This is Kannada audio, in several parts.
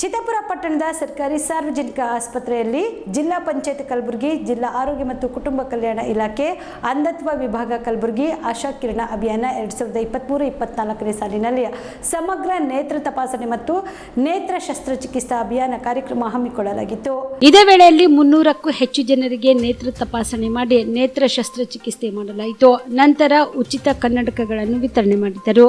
ಚಿತ್ತಾಪುರ ಪಟ್ಟಣದ ಸರ್ಕಾರಿ ಸಾರ್ವಜನಿಕ ಆಸ್ಪತ್ರೆಯಲ್ಲಿ ಜಿಲ್ಲಾ ಪಂಚಾಯತ್ ಕಲಬುರಗಿ, ಜಿಲ್ಲಾ ಆರೋಗ್ಯ ಮತ್ತು ಕುಟುಂಬ ಕಲ್ಯಾಣ ಇಲಾಖೆ, ಅಂಧತ್ವ ವಿಭಾಗ ಕಲಬುರಗಿ, ಆಶಾ ಕಿರಣ ಅಭಿಯಾನ ಎರಡ್ ಸಾವಿರದ ಇಪ್ಪತ್ತ್ಮೂರು ಇಪ್ಪತ್ನಾಲ್ಕನೇ ಸಾಲಿನಲ್ಲಿ. ಸಮಗ್ರ ನೇತ್ರ ತಪಾಸಣೆ ಮತ್ತು ನೇತ್ರ ಶಸ್ತ್ರಚಿಕಿತ್ಸಾ ಅಭಿಯಾನ ಕಾರ್ಯಕ್ರಮ ಹಮ್ಮಿಕೊಳ್ಳಲಾಗಿತ್ತು. ಇದೇ ವೇಳೆಯಲ್ಲಿ ಮುನ್ನೂರಕ್ಕೂ ಹೆಚ್ಚು ಜನರಿಗೆ ನೇತ್ರ ತಪಾಸಣೆ ಮಾಡಿ ನೇತ್ರ ಶಸ್ತ್ರಚಿಕಿತ್ಸೆ ಮಾಡಲಾಯಿತು. ನಂತರ ಉಚಿತ ಕನ್ನಡಕಗಳನ್ನು ವಿತರಣೆ ಮಾಡಿದರು.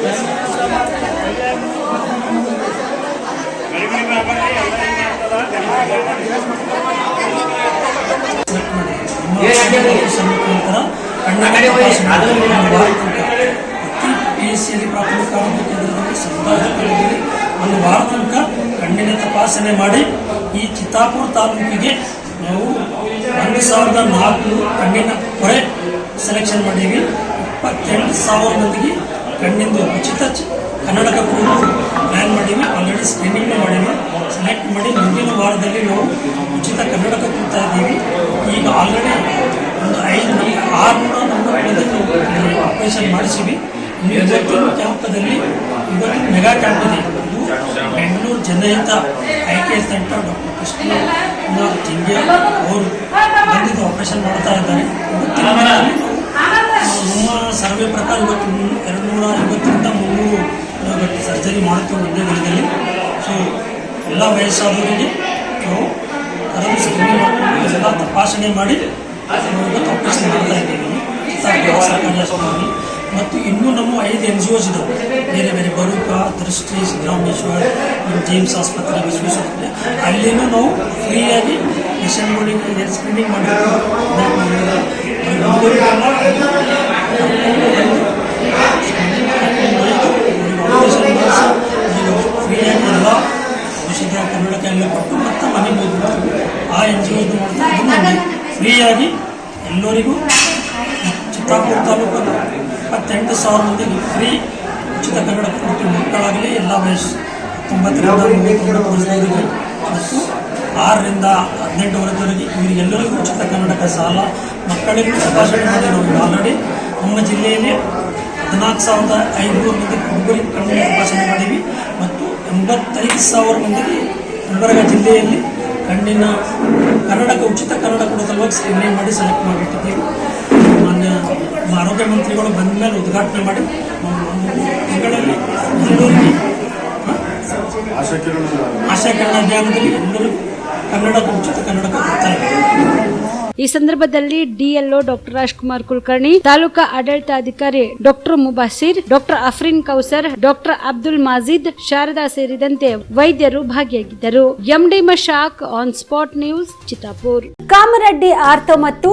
ಪ್ರತಿ ಪಿ ಎಸ್ ಸಿಯಲ್ಲಿ ಪ್ರಾಥಮಿಕ ಆರೋಗ್ಯ ಕೇಂದ್ರದಲ್ಲಿ ಒಂದು ವಾರ ತನಕ ಕಣ್ಣಿನ ತಪಾಸಣೆ ಮಾಡಿ ಈ ಚಿತ್ತಾಪುರ ತಾಲೂಕಿಗೆ ನಾವು ಒಂದು ಸಾವಿರದ ನಾಲ್ಕು ಕಣ್ಣಿನ ಕೊರೆ ಸೆಲೆಕ್ಷನ್ ಮಾಡೀವಿ ಇಪ್ಪತ್ತೆಂಟು ಸಾವಿರ ಮಂದಿಗೆ ಕಣ್ಣಿಂದು ಉಚಿತ ಕನ್ನಡಕ ಪ್ಲಾನ್ ಪ್ಲ್ಯಾನ್ ಮಾಡೀವಿ. ಆಲ್ರೆಡಿ ಸ್ಕ್ರೀನಿಂಗ್ ಮಾಡೀವಿ. ಸೆಲೆಕ್ಟ್ ಮಾಡಿ ಮುಂದಿನ ವಾರದಲ್ಲಿ ನಾವು ಉಚಿತ ಕನ್ನಡಕ ಕೊಡ್ತಾ ಇದ್ದೀವಿ. ಈಗ ಆಲ್ರೆಡಿ ಒಂದು ಐದು ಆರುನೂರ ನಮ್ಮ ಆಪರೇಷನ್ ಮಾಡಿಸಿವಿ. ಇವತ್ತು ಕ್ಯಾಂಪದಲ್ಲಿ ಇವತ್ತಿನ ಮೆಗಾ ಕ್ಯಾಂಪ್ ಇದೆ. Bengaluru Janahita eye care centre doctor Krishna Kumar ಜಿಂಗೆ ಅವರು ಬಂದಿದ್ದು ಆಪರೇಷನ್ ಮಾಡ್ತಾ ಇದ್ದಾರೆ. ಮಾಡುತ್ತೇವೆ ಒಂದೇ ದಿನದಲ್ಲಿ ಸೊ ಎಲ್ಲ ವಯಸ್ಸಾದವರಿಗೆ ನಾವು ಅದನ್ನು ಸ್ಕ್ರೀನಿಂಗ್ ಮಾಡಿಕೊಂಡು ಎಲ್ಲ ತಪಾಸಣೆ ಮಾಡಿ ತಪಾಸಣೆ ಮಾಡ್ತಾ ಇದ್ದೀವಿ. ಸರ್ಕಾರಿ ಮತ್ತು ಇನ್ನೂ ನಮ್ಮ ಐದು ಎನ್ ಜಿ ಓಸ್ ಇದ್ದಾವೆ ಬೇರೆ ಬೇರೆ ಬರುಕ ದೃಷ್ಟಿ ಸಿದ್ದರಾಮೇಶ್ವರ್ ಜೇಮ್ಸ್ ಆಸ್ಪತ್ರೆ ವಿಶ್ವೇಶ್ವರ ಅಲ್ಲಿನೂ ನಾವು ಫ್ರೀಯಾಗಿ ಪೇಷಂಟ್ಗಳಿಗೆ ಸ್ಕ್ರೀನಿಂಗ್ ಫ್ರೀಯಾಗಿ ಎಲ್ಲ ಕೊಟ್ಟು ಮತ್ತೆ ಮನೆಗೆ ಹೋಗ್ಬಿಡ್ತೀವಿ ಆ ಎನ್ ಜಿ ಒದು ಫ್ರೀಯಾಗಿ ಎಲ್ಲರಿಗೂ ಚಿತ್ತಾಪುರ ತಾಲೂಕಲ್ಲಿ ಇಪ್ಪತ್ತೆಂಟು ಸಾವಿರ ಮಂದಿಗೆ ಫ್ರೀ ಉಚಿತ ಕನ್ನಡ ಕೊಟ್ಟು ಮಕ್ಕಳಾಗಲಿ ಎಲ್ಲ ವಯಸ್ಸು ತೊಂಬತ್ತರಿಂದ ಮತ್ತು ಆರರಿಂದ ಹದಿನೆಂಟು ವರ್ಷದವರೆಗೆ ಇವರಿಗೆಲ್ಲರಿಗೂ ಉಚಿತ ಕನ್ನಡಕ ಸಾಲ. ಮಕ್ಕಳಿಗೂ ತಪಾಸಣೆ ಮಾಡಿರೋದು ಆಲ್ರೆಡಿ ನಮ್ಮ ಜಿಲ್ಲೆಯಲ್ಲಿ ಹದಿನಾಲ್ಕು ಸಾವಿರದ ಐನೂರು ಮಂದಿ ಹುಡುಗರಿಗೆ ಕನ್ನಡ ತಪಾಸಣೆ ಮಾಡೀವಿ ಮತ್ತು ಎಂಬತ್ತೈದು ಸಾವಿರ ಮಂದಿಗೆ ಗುಲ್ಬರ್ಗ ಜಿಲ್ಲೆಯಲ್ಲಿ ಕಣ್ಣಿನ ಕನ್ನಡಕ ಉಚಿತ ಕನ್ನಡ ಕೊಡೋ ಸಲುವಾಗಿ ಸ್ಕ್ರೀನಿಂಗ್ ಮಾಡಿ ಸೆಲೆಕ್ಟ್ ಮಾಡಿಟ್ಟಿದ್ದೀವಿ. ಮಾನ್ಯ ಆರೋಗ್ಯ ಮಂತ್ರಿಗಳು ಬಂದ ಮೇಲೆ ಉದ್ಘಾಟನೆ ಮಾಡಿ ತಿಂಗಳಲ್ಲಿ ಎಲ್ಲರಿಗೂ ಆಶಾ ಕಿರಣ ಅಭಿಯಾನದಲ್ಲಿ ಎಲ್ಲರಿಗೂ ಕನ್ನಡಕ ಉಚಿತ ಕನ್ನಡಕ ಈ ಸಂದರ್ಭದಲ್ಲಿ ಡಿಎಲ್ಒ ಡಾಕ್ಟರ್ ರಾಜ್ಕುಮಾರ್ ಕುಲಕರ್ಣಿ, ತಾಲೂಕಾ ಆಡಳಿತಾಧಿಕಾರಿ doctor Mubasir, doctor Afrin Kausar, doctor Abdul Majid Sharada ಸೇರಿದಂತೆ ವೈದ್ಯರು ಭಾಗಿಯಾಗಿದ್ದರು. MD Mashak on spot news, Chittapur. Kamareddy ortho ಮತ್ತು